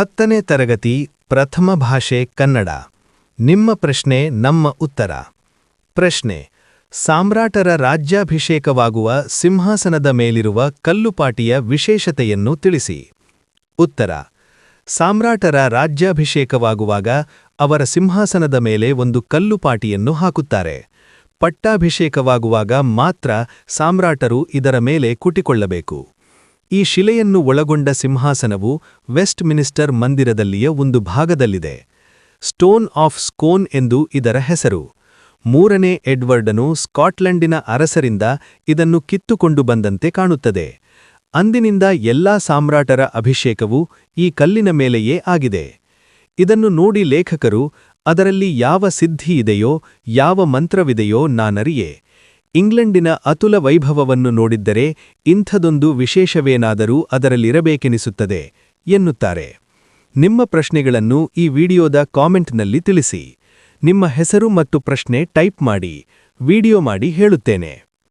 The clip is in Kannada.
ಹತ್ತನೇ ತರಗತಿ ಪ್ರಥಮ ಭಾಷೆ ಕನ್ನಡ. ನಿಮ್ಮ ಪ್ರಶ್ನೆ, ನಮ್ಮ ಉತ್ತರ. ಪ್ರಶ್ನೆ, ಸಾಮ್ರಾಟರ ರಾಜ್ಯಾಭಿಷೇಕವಾಗುವ ಸಿಂಹಾಸನದ ಮೇಲಿರುವ ಕಲ್ಲುಪಾಟಿಯ ವಿಶೇಷತೆಯನ್ನು ತಿಳಿಸಿ. ಉತ್ತರ, ಸಾಮ್ರಾಟರ ರಾಜ್ಯಾಭಿಷೇಕವಾಗುವಾಗ ಅವರ ಸಿಂಹಾಸನದ ಮೇಲೆ ಒಂದು ಕಲ್ಲುಪಾಟಿಯನ್ನು ಹಾಕುತ್ತಾರೆ. ಪಟ್ಟಾಭಿಷೇಕವಾಗುವಾಗ ಮಾತ್ರ ಸಾಮ್ರಾಟರು ಇದರ ಮೇಲೆ ಕುಟಿಕೊಳ್ಳಬೇಕು. ಈ ಶಿಲೆಯನ್ನು ಒಳಗೊಂಡ ಸಿಂಹಾಸನವು ವೆಸ್ಟ್ ಮಿನಿಸ್ಟರ್ ಮಂದಿರದಲ್ಲಿಯ ಒಂದು ಭಾಗದಲ್ಲಿದೆ. ಸ್ಟೋನ್ ಆಫ್ ಸ್ಕೋನ್ ಎಂದು ಇದರ ಹೆಸರು. ಮೂರನೇ ಎಡ್ವರ್ಡನು ಸ್ಕಾಟ್ಲೆಂಡಿನ ಅರಸರಿಂದ ಇದನ್ನು ಕಿತ್ತುಕೊಂಡು ಬಂದಂತೆ ಕಾಣುತ್ತದೆ. ಅಂದಿನಿಂದ ಎಲ್ಲಾ ಸಾಮ್ರಾಟರ ಅಭಿಷೇಕವು ಈ ಕಲ್ಲಿನ ಮೇಲೆಯೇ ಆಗಿದೆ. ಇದನ್ನು ನೋಡಿ ಲೇಖಕರು, ಅದರಲ್ಲಿ ಯಾವ ಸಿದ್ಧಿಯಿದೆಯೋ ಯಾವ ಮಂತ್ರವಿದೆಯೋ ನಾನರಿಯೆ. ಇಂಗ್ಲೆಂಡಿನ ಅತುಲ ವೈಭವವನ್ನು ನೋಡಿದ್ದರೆ ಇಂಥದೊಂದು ವಿಶೇಷವೇನಾದರೂ ಅದರಲ್ಲಿರಬೇಕೆನಿಸುತ್ತದೆ ಎನ್ನುತ್ತಾರೆ. ನಿಮ್ಮ ಪ್ರಶ್ನೆಗಳನ್ನು ಈ ವಿಡಿಯೋದ ಕಾಮೆಂಟ್ನಲ್ಲಿ ತಿಳಿಸಿ. ನಿಮ್ಮ ಹೆಸರು ಮತ್ತು ಪ್ರಶ್ನೆ ಟೈಪ್ ಮಾಡಿ, ವಿಡಿಯೋ ಮಾಡಿ ಹೇಳುತ್ತೇನೆ.